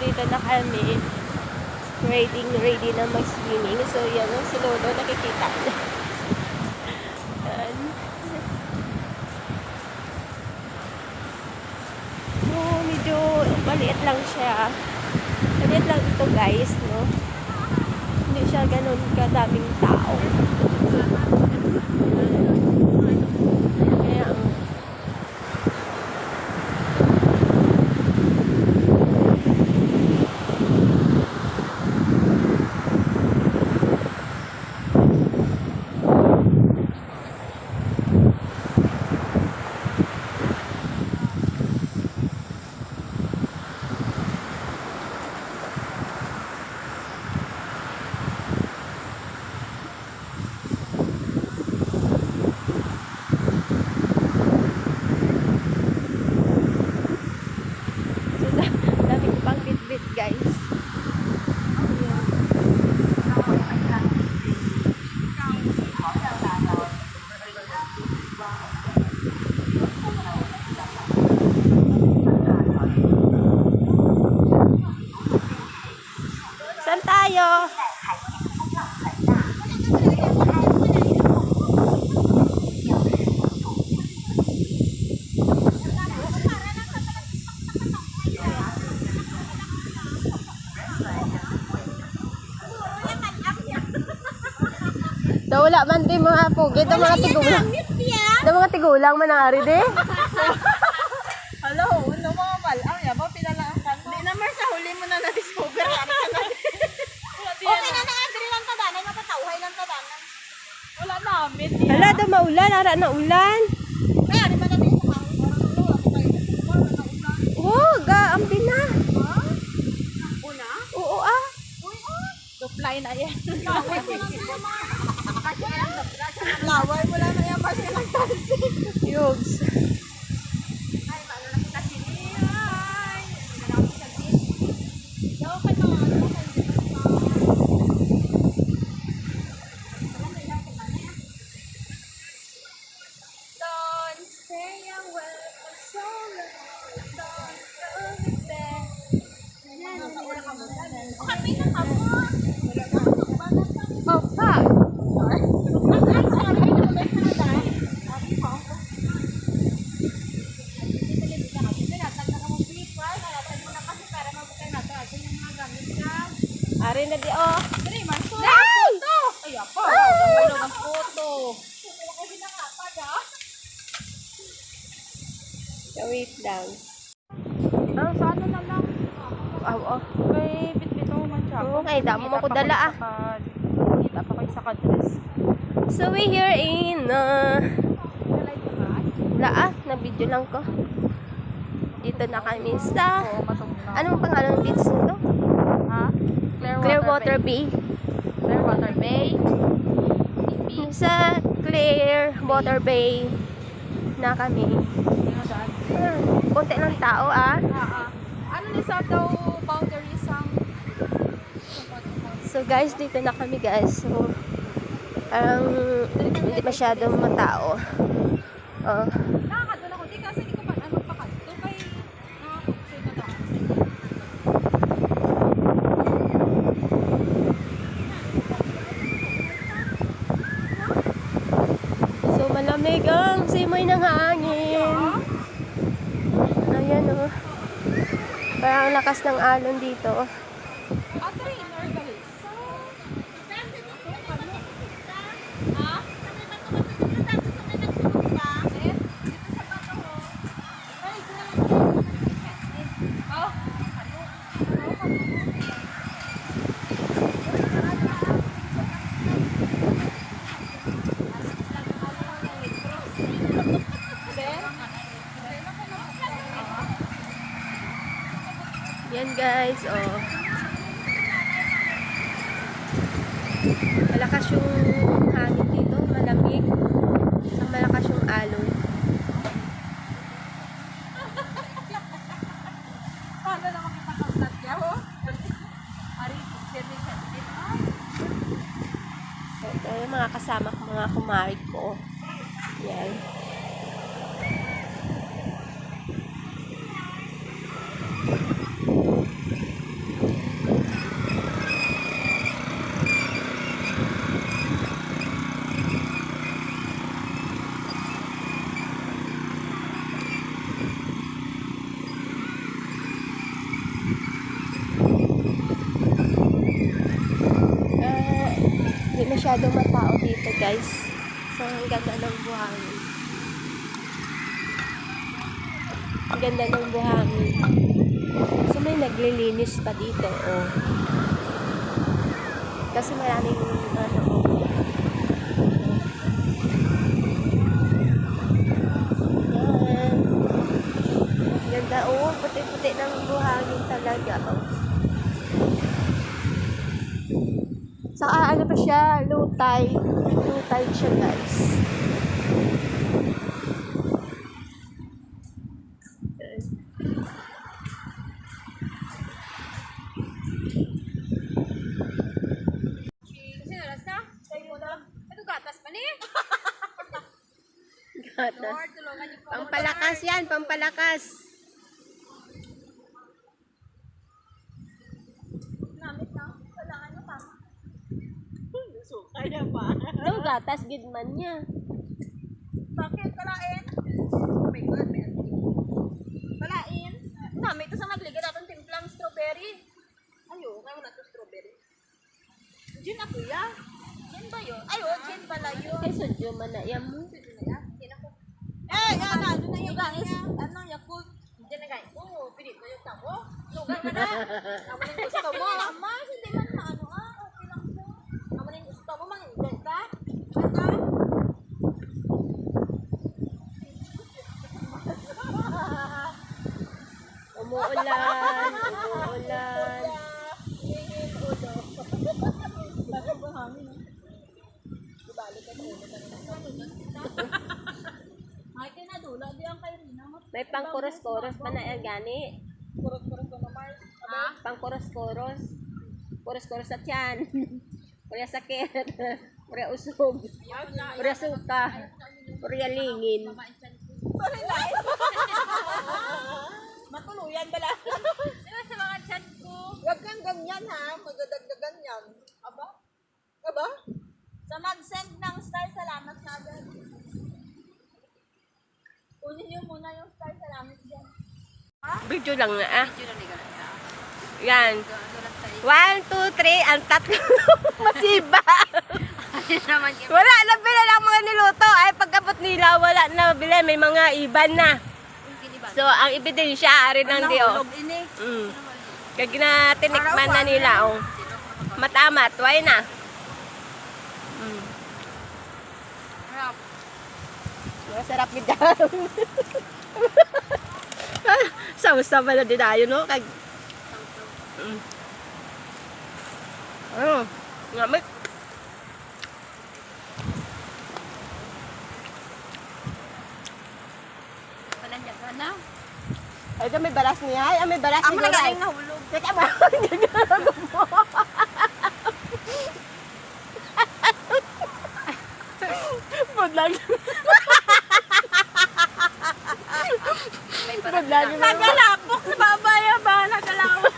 Dito na kami. Ready, ready na mag-swimming. So, yan ang si Lolo nakikita. Yan. So, medyo maliit lang siya. Maliit lang ito guys, no? Hindi siya ganun kadaming tao. Kaya, ang So, da- dami ko pang bit-bit, guys. Ayan. Saan tayo? Daw wala man di mga pugit, daw mga tigulang. Daw mga tigulang man ang ari di. Hello, ano mga mal? Ang yaba, pinalaan ka mo. Hindi naman sa huli mo na na-discover. Ka na? Okay na na, Adri lang tadanan. Napatauhay lang tadanan. Wala na, mit niya. Hala, daw maulan, ara na ulan. Kaya, di ba natin sa hangin? Parang ano, ako tayo. Parang na ulan. Oh, ga, ambi na. Una? Oo ah. Uy, oh. Supply na yan. Laway lang na yan. Kasi lang tansi. Yugs. Ay, paano na kita sini? Ay. Marami siya din. Daw ka na, ano ka Don't stay away for so long. Don't go back. Kami na ka mo. Oh, fuck. Ari na di oh. Ay! Ay, apa? Ay, ang photo. So, wait lang. Ah, sa ano na lang? Oh, oh. Kay bitbit mo man siya. Oo, kay damo mo ko dala ah. Kita pa kayo sa kadres. So, we here in, uh, Laa, na video lang ko. Dito na kami sa, anong pangalan ng beach nito? Ha? Clearwater Bay. Clearwater Bay. Sa Clearwater Bay na kami. Ah, Konti lang tao ah. Ah. Ano ni sa daw boundaries ang So guys, dito na kami guys. So, parang hindi masyadong matao. Oh. Nakakadala ko. Di kasi di ko pa ano pa kadto kay nakakutsi na daan. So malamig ang simoy ng hangin. Ayan oh. Parang lakas ng alon dito. Guys, oh. Hindi masyadong matao dito guys. So, ang ganda ng buhangin. Ang ganda ng buhangin. So, may naglilinis pa dito, oh. Kasi maraming, ano, oh. Ganda, oh. Puti-puti ng buhangin talaga, oh. Saka ano pa siya, tide. Low tide siya guys. Gatas. Lord, po. Pampalakas yan, pampalakas. Namit na. Kailangan niyo pa. So, kaya pa. Ito, gatas, gidman niya. Bakit? Kalain? Oh my God, may. Kalain? Namit ito sa magligid atong timplang strawberry. Ayo, kaya mo na ito strawberry. Gin ako ya. Gin ba yun? Ayo, gin pala yun. Kay sodyo man na yan mo. Eh, yan na. Ano na yung guys? Ano, Yakult. Hindi na guys. Oo, pilit mo yung tamo. Lugar ka na. Na yung gusto mo. Mas, hindi man maano ah. Okay lang po. Amo na yung gusto mo. Mang-enjoy ka. Basta. Umuulan, umuulan. Ay, kinadula. Di ang kayo rin. May pang koros-koros pa na gani. Kurot-kurot ko na Mars. Ha? Pang koros-koros. Koros-koros sa tiyan. Purya sakit. Purya usog. Purya suka. Purya lingin. Matuluyan bala. Diba sa mga chat ko? Huwag kang ganyan ha. Magdadagdagan yan. Aba? Aba? Sa mag-send ng star, salamat na agad. Kunin niyo muna yung star, salamat dyan. Video lang na ah. Yan. One, two, three, ang tatlo. Masiba. wala na bila lang mga niluto. Ay, pagkapot nila, wala na bila. May mga iban na. So, ang ebidensya, ari ng Dio. ini. Mm. Kaya ginatinikman na nila, oh. Matamat, why na? Masarap ni Dam. Sausa pala din tayo, no? Kag... Mm. Ano? Ngamit. Palanjag ka na. Ay, may balas niya. Ay, may balas Amo ni na galing nahulog. Teka ba? Budlag. Nagalapok sa babaya ba? Nagalawan.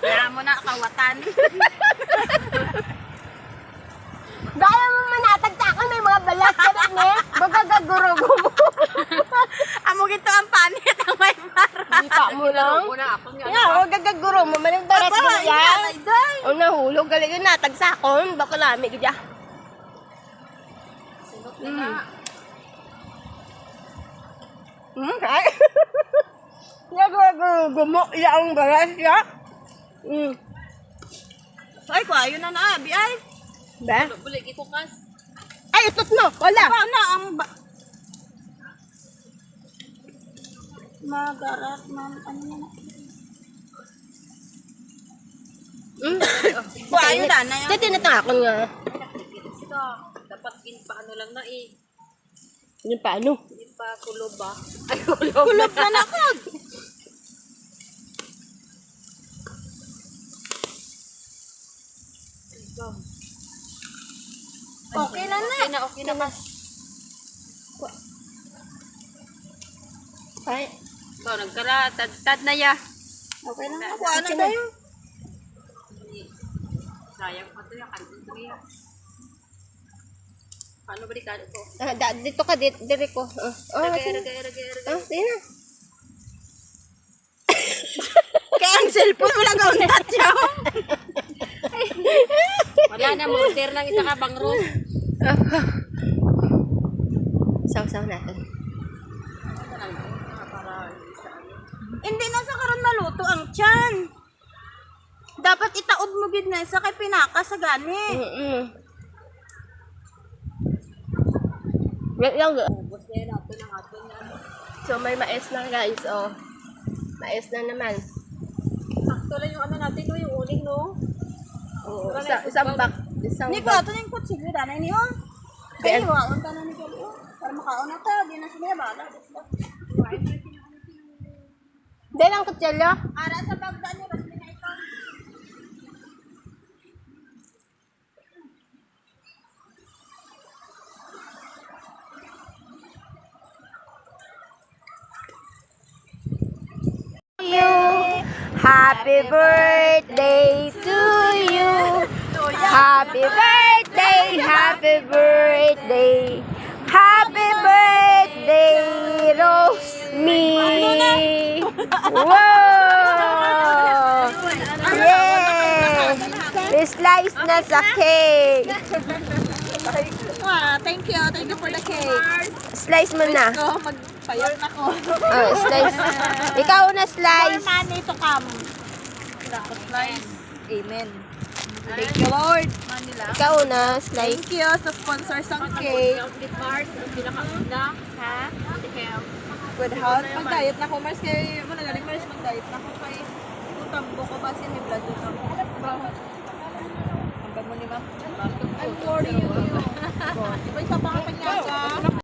Kaya mo na kawatan. Dahil mo manatag sa akin, may mga balas ka na ne. Magagaguro mo. Amo gito ang panit ang may para. Kita mo lang. Yeah, huwag gagaguro mo. Maling balas ka yan. ay day. O nahulog, galing yun natag sa akon. Baka lami ka Mm. Hmm, ay. Nagagagumo iya ang balas ya. Hmm. Ay, ko ayun na na, abi ay. Ba? Bulig ikukas. Ay, itot no. Wala. Pa na ang ba Magarat man ano na. Hmm? Kuha yun, dana yun. Ito tinatangakon nga. Dapat in paano lang na eh. Yun paano? Pa kulob ba? Ay, kulob. Kulot na nakod. Okay na na. Okay na, okay na. Ay, Ikaw, nagkala, tad-tad na ya. Okay na. Kuha na tayo. Sayang pa ito yung kantin ya. Paano ba di ka ko? ah, da, dito ka, dito, dire ko. Ah, oh, Ragay, ragay, ragay, ragay. Ah, sige na. Kaya ang cellphone mo lang gawin touch. Wala na, morder lang isa ka bang room. Saw-saw natin. Hindi na sa karon maluto ang tiyan. Dapat itaob mo gid na sa kay pinaka sa gani. Mm-mm. Wait lang. Na na. So, may mais na guys, oh. Mais na naman. Sakto lang yung ano natin, no, yung uling, no? Oo, isa, isang bak. Isang Ni ko bak. ato ning kutsilyo dana ni oh. Kaya wa on tanan ni gali oh. Para makaon na ta, di na sila bala. Hindi lang kutsilyo. Ara sa bagda ni basta you. Happy birthday to you. Happy birthday, happy birthday. Happy birthday, Rosemi. Wow! Yeah! Slice na sa cake. Ah, thank you. Thank you for the cake. Slice mo na. Ko magpayor na ko. Oh, slice. Ikaw na slice. More money to come. Slice. Amen. Thank you, Lord. Manila. Ikaw na slice. Thank you sa sponsors ng cake. Outlet Mars, ang pinakauna. Ha? Kaya, Good health. Mag-diet na ko, Mars. Kaya mo na galing, Mars. Mag-diet na ko kay Utambo ko ba si ni blood dito. Hanggang mo ni ma'am. I'm sorry you. Iba isa pa ka panyaga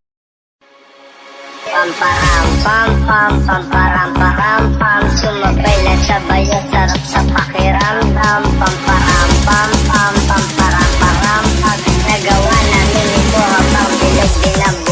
pam param pam pam pam param param pam. Sumabay na sabay ang sarap sa pakiramdam pam param pam pam pam param. Param pag nagawa namin ito habang bilog dinam